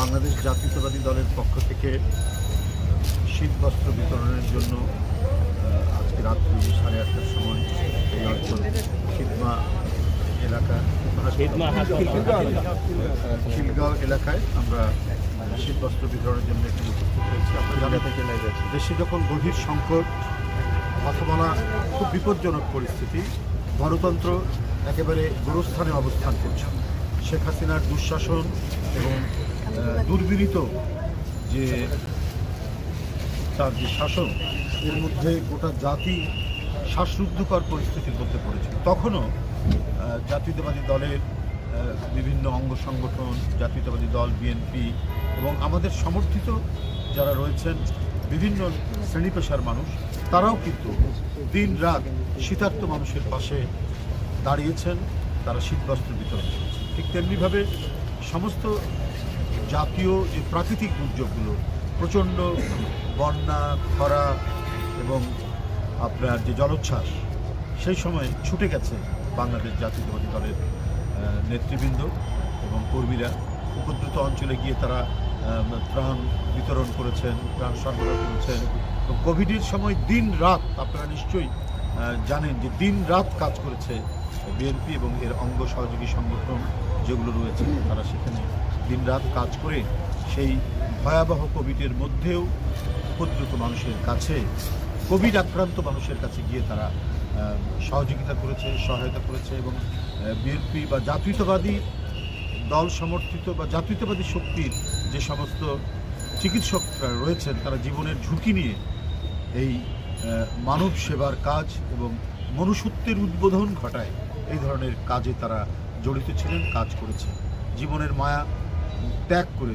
বাংলাদেশ জাতীয়তাবাদী দলের পক্ষ থেকে শীত বস্ত্র বিতরণের জন্য আজকে রাত্রি সাড়ে আটটার সময় এই অঞ্চল খিদমা এলাকা খিলগাঁও এলাকায় আমরা শীত বস্ত্র বিতরণের জন্য এখানে উপস্থিত হয়েছি। আপনারা দেশে যখন গভীর সংকট কথা বলা খুব বিপজ্জনক পরিস্থিতি গণতন্ত্র একেবারে গুরুস্থানে অবস্থান করছে। শেখ হাসিনার দুঃশাসন এবং দুর্বিনীত যে তার যে শাসন, এর মধ্যে গোটা জাতি শ্বাসরুদ্ধকর পরিস্থিতির মধ্যে পড়েছিল। তখনও জাতীয়তাবাদী দলের বিভিন্ন অঙ্গ সংগঠন, জাতীয়তাবাদী দল, বিএনপি এবং আমাদের সমর্থিত যারা রয়েছেন বিভিন্ন শ্রেণি পেশার মানুষ, তারাও কিন্তু দিন রাত শীতার্ত মানুষের পাশে দাঁড়িয়েছেন, তারা শীতবস্ত্র বিতরণ করেছেন। ঠিক তেমনিভাবে সমস্ত জাতীয় যে প্রাকৃতিক দুর্যোগগুলো, প্রচণ্ড বন্যা, খরা এবং আপনার যে জলোচ্ছ্বাস, সেই সময় ছুটে গেছে বাংলাদেশ জাতীয়তাবাদী দলের নেতৃবৃন্দ এবং কর্মীরা। উপদ্রুত অঞ্চলে গিয়ে তারা ত্রাণ বিতরণ করেছেন, ত্রাণ সরবরাহ করেছেন। কোভিডের সময় দিন রাত আপনারা নিশ্চয়ই জানেন যে দিন রাত কাজ করেছে বিএনপি এবং এর অঙ্গ সহযোগী সংগঠন যেগুলো রয়েছে, তারা সেখানে দিন রাত কাজ করে সেই ভয়াবহ কোভিডের মধ্যেও উপদ্রুত মানুষের কাছে, কোভিড আক্রান্ত মানুষের কাছে গিয়ে তারা সহযোগিতা করেছে, সহায়তা করেছে এবং বিএনপি বা জাতীয়তাবাদী দল সমর্থিত বা জাতীয়তাবাদী শক্তির যে সমস্ত চিকিৎসকরা রয়েছেন, তারা জীবনের ঝুঁকি নিয়ে এই মানব সেবার কাজ এবং মনুষ্যত্বের উদ্বোধন ঘটায় এই ধরনের কাজে তারা জড়িত ছিলেন, কাজ করেছেন। জীবনের মায়া ত্যাগ করে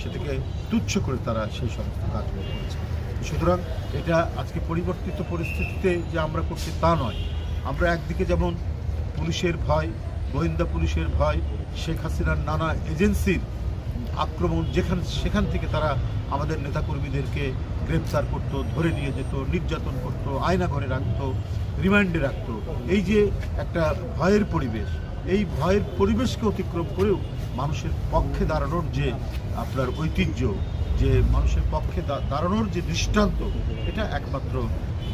সেটাকে তুচ্ছ করে তারা সেই সমস্ত কাজগুলো করেছে। সুতরাং এটা আজকে পরিবর্তিত পরিস্থিতিতে যে আমরা করছি তা নয়। আমরা একদিকে যেমন পুলিশের ভয় গোয়েন্দা পুলিশের ভয়, শেখ হাসিনার নানা এজেন্সির আক্রমণ যেখান, সেখান থেকে তারা আমাদের নেতাকর্মীদেরকে গ্রেপ্তার করত, ধরে নিয়ে যেত, নির্যাতন করত আয়না ঘরে রাখতো, রিমান্ডে রাখতো। এই যে একটা ভয়ের পরিবেশ, এই ভয়ের পরিবেশকে অতিক্রম করেও মানুষের পক্ষে দাঁড়ানোর যে আপনার ঐতিহ্য, যে মানুষের পক্ষে দাঁড়ানোর যে দৃষ্টান্ত, এটা একমাত্র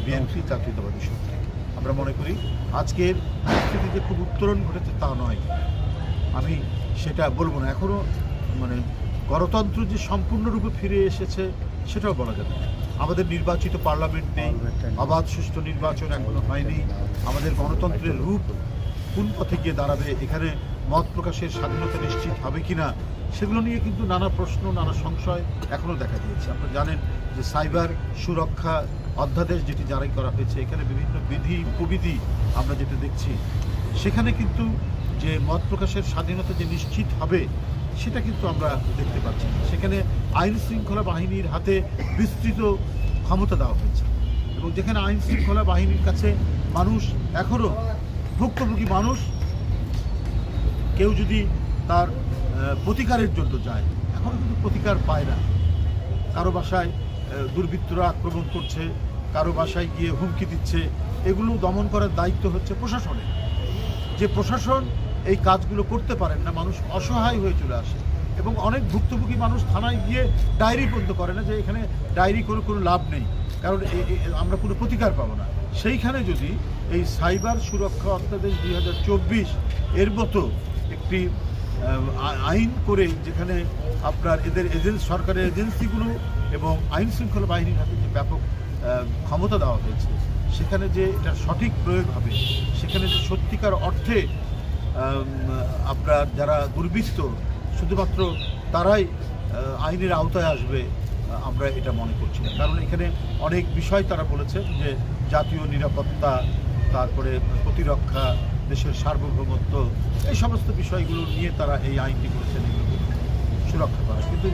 বিএনপি জাতীয়তাবাদী শক্তি। আমরা মনে করি আজকের পরিস্থিতি যে খুব উত্তরণ ঘটেছে তা নয়। আমি সেটা বলব না। এখনও মানে গণতন্ত্র যে সম্পূর্ণরূপে ফিরে এসেছে, সেটাও বলা যাবে। আমাদের নির্বাচিত পার্লামেন্ট নেই অবাধ সুষ্ঠু নির্বাচন এখনও হয়নি। আমাদের গণতন্ত্রের রূপ কোন পথে গিয়ে দাঁড়াবে, এখানে মত প্রকাশের স্বাধীনতা নিশ্চিত হবে কিনা, সেগুলো নিয়ে কিন্তু নানা প্রশ্ন, নানা সংশয় এখনও দেখা দিয়েছে আপনারা জানেন যে সাইবার সুরক্ষা অধ্যাদেশ যেটি জারি করা হয়েছে, এখানে বিভিন্ন বিধি উপবিধি আমরা যেটা দেখছি, সেখানে কিন্তু যে মত প্রকাশের স্বাধীনতা যে নিশ্চিত হবে, সেটা কিন্তু আমরা দেখতে পাচ্ছি না। সেখানে আইন শৃঙ্খলা বাহিনীর হাতে বিস্তৃত ক্ষমতা দেওয়া হয়েছে এবং যেখানে আইন শৃঙ্খলা বাহিনীর কাছে মানুষ এখনও ভুক্তভোগী মানুষ কেউ যদি তার প্রতিকারের জন্য যায় এখনও কিন্তু প্রতিকার পায় না। কারও বাসায় দুর্বৃত্তরা আক্রমণ করছে, কারও বাসায় গিয়ে হুমকি দিচ্ছে, এগুলো দমন করার দায়িত্ব হচ্ছে প্রশাসনের। যে প্রশাসন এই কাজগুলো করতে পারেন না, মানুষ অসহায় হয়ে চলে আসে এবং অনেক ভুক্তভোগী মানুষ থানায় গিয়ে ডায়েরি পর্যন্ত করে না যে এখানে ডায়েরি করে কোনো লাভ নেই। কারণ আমরা কোনো প্রতিকার পাবো না। সেইখানে যদি এই সাইবার সুরক্ষা অধ্যাদেশ দুই হাজার চব্বিশ এর মতো একটি আইন করে যেখানে আপনার এদের এজেন্স সরকারের এজেন্সিগুলো এবং আইন শৃঙ্খলা বাহিনীর হাতে যে ব্যাপক ক্ষমতা দেওয়া হয়েছে, সেখানে যে এটা সঠিক প্রয়োগ হবে, সেখানে যে সত্যিকার অর্থে আপনার যারা দুর্বৃত্ত, শুধুমাত্র তারাই আইনের আওতায় আসবে, আমরা এটা মনে করছি না। কারণ এখানে অনেক বিষয় তারা বলেছে যে জাতীয় নিরাপত্তা, তারপরে প্রতিরক্ষা দেশের সার্বভৌমত্ব, এই সমস্ত বিষয়গুলো নিয়ে তারা এই আইনটি করেছেন এগুলো সুরক্ষা করা। কিন্তু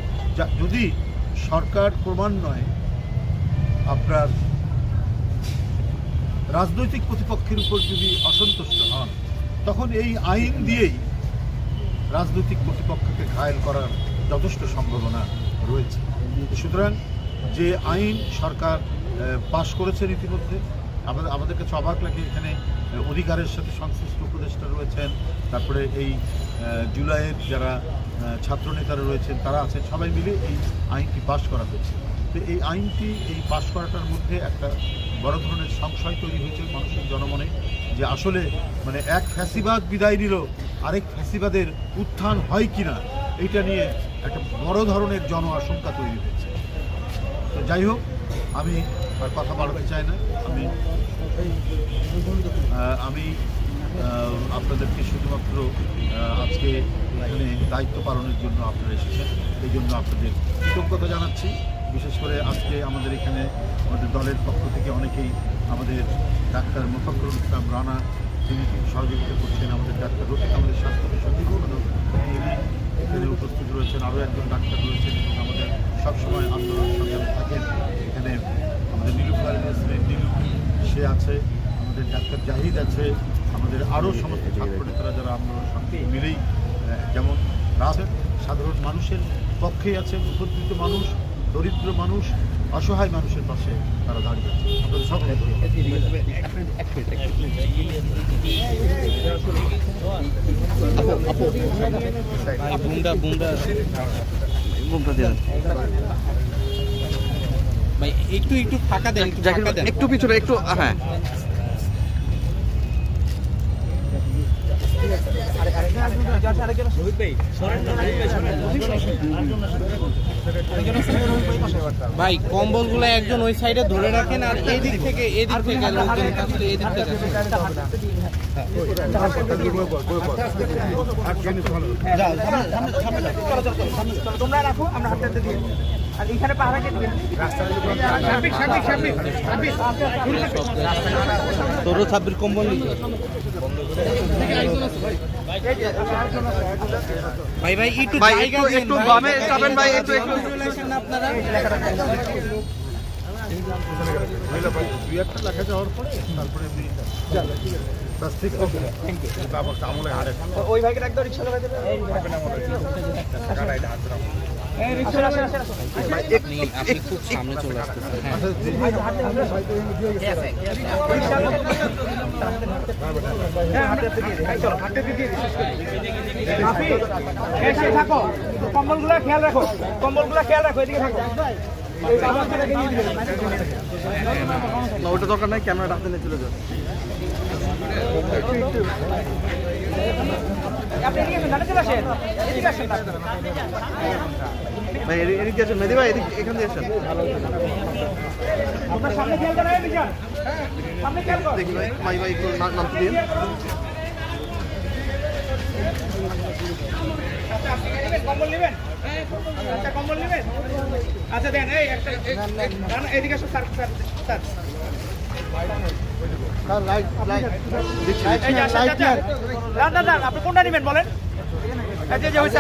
যদি সরকার ক্রমান্বয়ে আপনার রাজনৈতিক প্রতিপক্ষের উপর যদি অসন্তুষ্ট হন, তখন এই আইন দিয়েই রাজনৈতিক প্রতিপক্ষকে ঘায়েল করার যথেষ্ট সম্ভাবনা রয়েছে। সুতরাং যে আইন সরকার পাশ করেছেন ইতিমধ্যে আমাদের আমাদের কাছে অবাক লাগে এখানে অধিকারের সাথে সংশ্লিষ্ট উপদেষ্টা রয়েছেন, তারপরে এই জুলাইয়ের যারা ছাত্রনেতারা রয়েছেন, তারা আছেন, সবাই মিলে এই আইনটি পাশ করা হয়েছে। তো এই আইনটি এই পাশ করাটার মধ্যে একটা বড় ধরনের সংশয় তৈরি হয়েছে মানুষের জনমনে, যে আসলে মানে এক ফ্যাসিবাদ বিদায় নিল, আরেক ফ্যাসিবাদের উত্থান হয় কি না এইটা নিয়ে একটা বড় ধরনের জন আশঙ্কা তৈরি হয়েছে। তো যাই হোক, আমি আর কথা বাড়াতে চাই না। আমি আমি আপনাদেরকে শুধুমাত্র আজকে এখানে দায়িত্ব পালনের জন্য আপনারা এসেছেন। এই জন্য আপনাদের কৃতজ্ঞতা জানাচ্ছি। বিশেষ করে আজকে আমাদের এখানে আমাদের দলের পক্ষ থেকে অনেকেই আমাদের ডাক্তার মোফাকরুল ইসলাম রানা, তিনি কিন্তু সহযোগিতা করছেন আমাদের ডাক্তার রফিক আমাদের স্বাস্থ্য তিনি এখানে উপস্থিত রয়েছেন। আরও একজন ডাক্তার রয়েছেন এবং আমাদের সবসময় আন্দোলন সংগ্রামে থাকেন। এখানে আমাদের নীলুফার ইয়াসমিন নীলু সে আছে আমাদের ডাক্তার জাহিদ আছে আমাদের আরও সমস্ত ছাত্র নেতারা যারা আন্দোলন সঙ্গে মিলেই যেমন রাজের সাধারণ মানুষের পক্ষেই আছে উপকৃত মানুষ দরিদ্র মানুষ অসহায় মানুষের পাশে তারা দাঁড়িয়ে আছে। আপনাদের সকলে বুমটা বুমটা বুমটা। ভাই একটু একটু ফাঁকা দেন একটু জাকির ফাঁকা ভাই, দেন একটু পিছনে একটু হ্যাঁ ভাই কম্বলগুলো একজন ওই সাইডে ধরে রাখেন আর এদিক থেকে এদিক থেকে থেকে তোমরা রাখো আমরা হাতে দিয়ে দিই। আর এখানে পাহারা কে দিবেন তোরও ছাব্বির কম্বল ভাই ভাই একটু ভাই, একটু-। বামে যাবেন ভাই, একটু- একটু। আপনারা। দুই একটা লেখা যাওয়ার পরে তারপরে বাস ঠিক আছে ব্যাপারটা আমলে হারে ওই ভাইকে একদম রিক্সা লাগাই দেবে খুব সামনে চলে আসতেছেন থাকো কম্বলগুলো খেয়াল রাখো কম্বলগুলো খেয়াল রাখো এদিকে থাকো না ওটা দরকার নাই ক্যামেরা হাতে নিয়ে চলে যান আসেন আসেন। আসেন ভাই এদিক আসেন মেদি ভাই এদিক এখান দিয়ে আসেন। দেখি ভাই মাই ভাই একটু নামতে দিন আচ্ছা আপনি কম্বল নেবেন? আচ্ছা কম্বল নেবেন? আচ্ছা দেন এই একটা এদিকে আসো স্যার স্যার স্যার। আপনি কোনটা নেবেন বলেন? এই যে, যে হয়েছে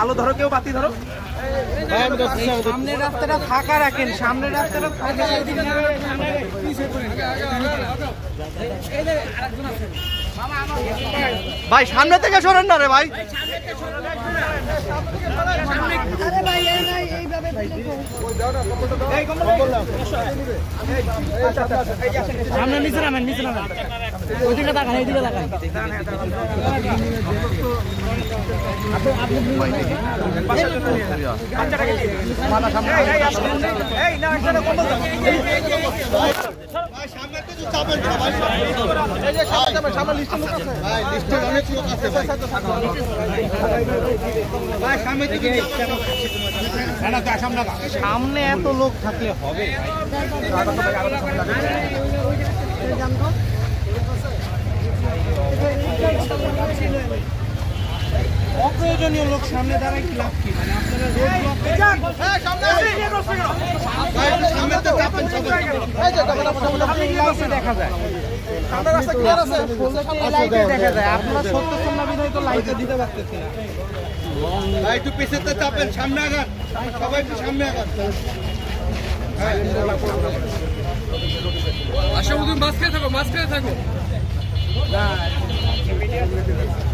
আলো ধরো কেউ বাতি ধরো সামনের রাস্তাটা ফাঁকা রাখেন সামনের রাস্তাটা ফাঁকা। ভাই সামনে থেকে সরেন না রে ভাই আচ্ছা আচ্ছা আচ্ছা। সামনে নিচে নামেন নিচে নামেন ওইদিকে তাকান এইদিকে তাকান বাচ্চাটাকে সামনে এত লোক থাকলে হবে? অপ্রয়োজনীয় লোক সামনে দাঁড়ায় কি লাভ মানে আপনারা রোড দেখা যায় দেখা যায় আপনারা সত্য বিধায় তো লাইটে দিতে পারতেছি না একটু পিছনে চাপেন সামনে আগান সবাই একটু সামনে আগান আশা মাঝখানে থাকো মাঝখানে থাকো ছবি ছবি নিয়ে গানে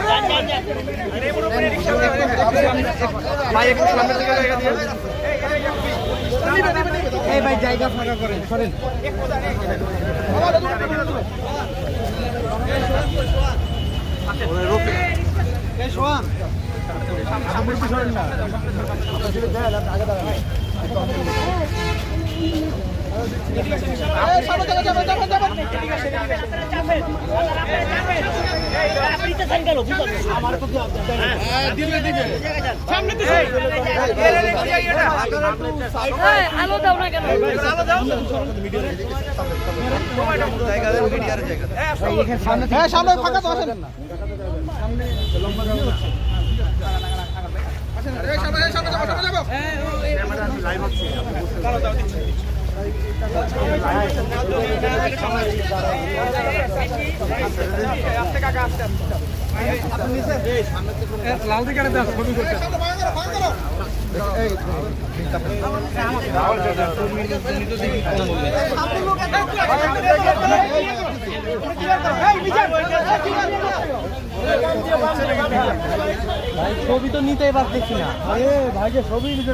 ভাই এখানে একটা ফুল ঠিক আছে ভাই একটু সামনের দিকে জায়গা দিয়ে এই ভাই জায়গা ফাঁকা করেন সরেন আলো দাও না কেন হ্যাঁ সামনে ফাঁকা তো আসেন লাল দিকে ছবি করতে ছবি তো নিতেই পারতেছি না ভাইকে ছবি নিতে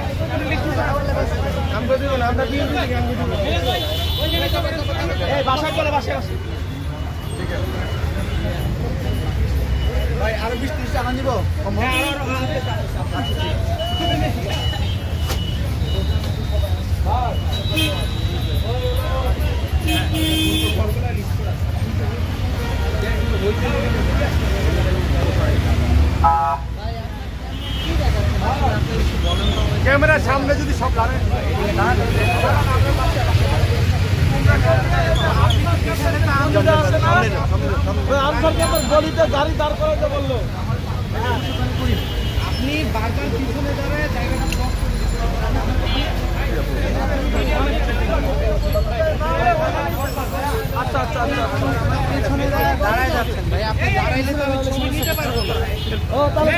আরে। এই বাসায় চলে বাসায় বাসায় ভাই আরও বিশ টাকা নিব আরও আরও ক্যামেরার সামনে যদি সব লাগে গলিতে গাড়ি দাঁড় করাতে বলল। আপনি বারবার পিছনে দাঁড়ায় জায়গাটা আচ্ছা আচ্ছা আচ্ছা। পিছনে দাঁড়ায় যাচ্ছেন ভাই আপনি দাঁড়াইলে তো আমি ছবি নিতে পারব না ও তাহলে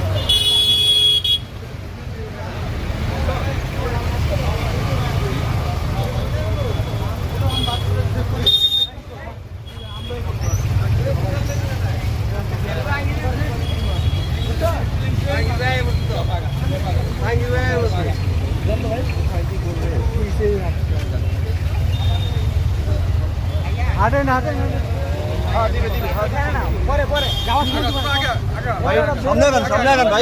কিলো বাগান নিচে আলোচনা কিলো বাগান ভাই।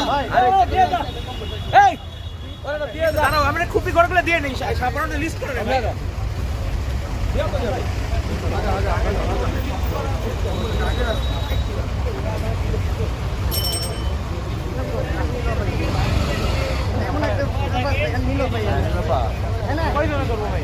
তুই সামনে তো। সাইকেল সবাই হাঁটেন হাঁটেন পরে পরে যাওয়ার সময় ভাই।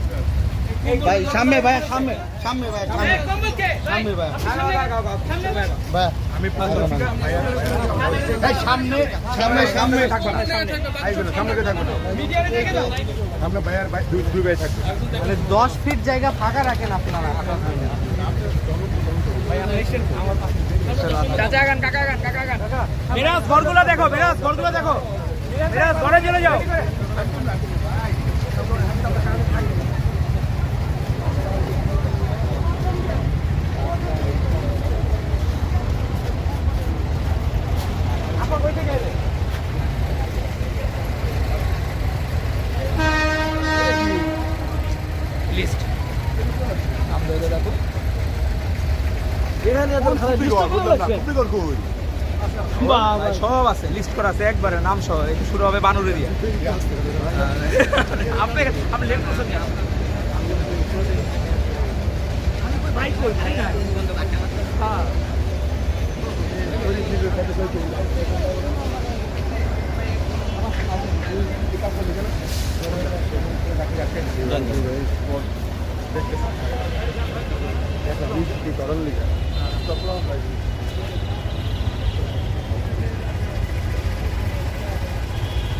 ভাই সামনে ভাই সামনে সামনে ভাই সামনে। সামনে ভাই সামনে সামনে ভাই। সামনে সামনে সামনে। থাকবে মিডিয়ারে দেখে দাও মানে দশ ফিট জায়গা ফাঁকা রাখেন আপনারা। চাচা কাকা কাকা ঘরগুলো দেখো ঘরগুলো দেখো। মিরাজ ঘরে চলে যাও। সব আছে লিস্ট করা আছে একবারে নাম সহ এটা শুরু হবে বানুরে দিয়ে। আপনি আপনি লেট করছেন কেন? বাইক কই? ভাই না হ্যাঁ।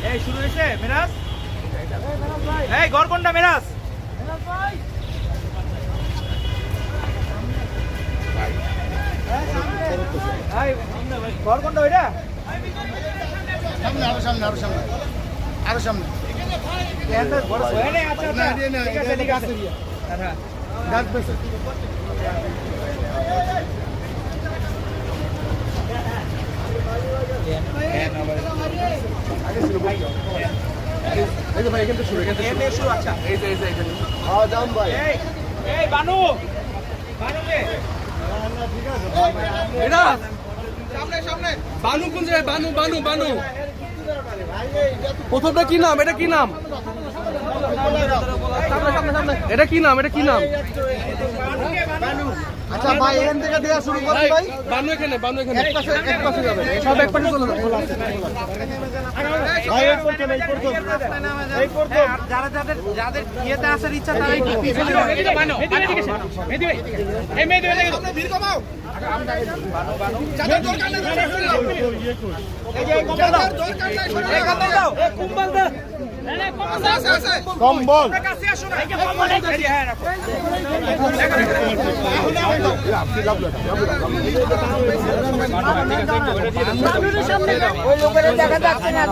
এই শুরু হয়েছে মিরাজ? এই ঘর কোনটা মিরাজ? এই, ঘর কোনটা ওইটা? সামনে আরও সামনে আরও সামনে। আরও ঠিক আছে ঠিক আছে। ভাই এখান থেকে শুরু এখান থেকে শুরু। আচ্ছা। এই যে এই যে এখানে। হ্যাঁ যাম ভাই। এই বানু। বানু কে বানু কোন জায়গায়? বানু বানু বানু। প্রথমটা কি নাম? এটা কি নাম? এটা কি নাম? এটা কি নাম? আচ্ছা ভাই এখান থেকে দেওয়া শুরু করেন ভাই বানু এখানে বানু এখানে এক পাশে এক পাশে যাবে সব এক পাশে চলে যাও। ভাই এই এই এই যারা যাদের যাদের ইয়েতে আসার ইচ্ছা বানু মেদি ভাই এই মেদি ভাই দেখো ভিড় কমাও এই যে কম্বল দাও এই কম্বল দাও এই কম্বল দাও কম্বল কাছে আসো না কম্বল এই যে হ্যাঁ রাখো ওই লোকের দেখা যাচ্ছে না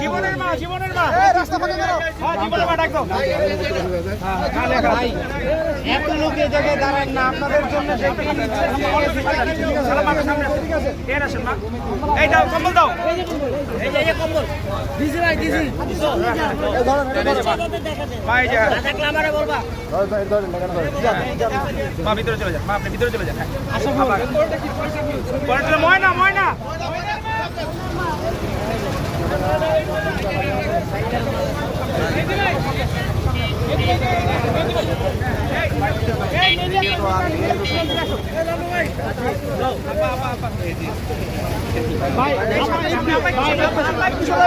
জীবনের মা জীবনের মা। রাস্তা ফাঁকা করো হ্যাঁ জীবনের মা ডাক ভাই এত লোক এই জায়গায় দাঁড়ান না আপনাদের জন্য সে কি সালাম মাকে সামনে ঠিক আছে। এর আসেন মা। এই দাও কম্বল দাও। এই যে কম্বল। দিছি ভাই দিছি। ভাই যা। থাকলে আমারে বলবা। মা ভিতরে চলে যান মা আপনি ভিতরে চলে যান পরেরটা ময়না ময়না ভাই একটু সরে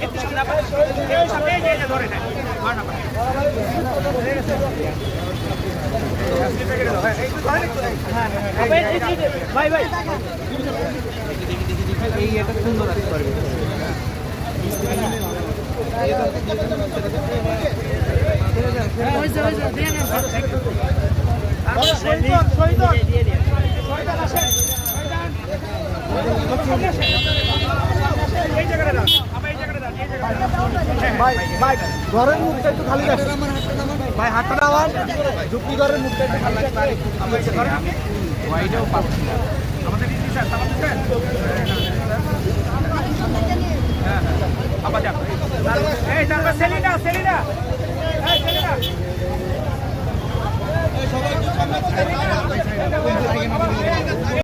একটু সরে ধরে নেয় ভাই ভাই এই এটা সুন্দর আসতে পারবে শহীদ শহীদ শহীদ আসেন এই জায়গাটা দাও আবার এই জায়গাটা দাও এই জায়গাটা ভাই ভাই ঘরের মুখটা একটু খালি হোয়াইটেও পাচ্ছি না। আমাদের স্যার হ্যাঁ, হ্যাঁ। আবার যাব এই তারপর সেলিনা সেলিনা।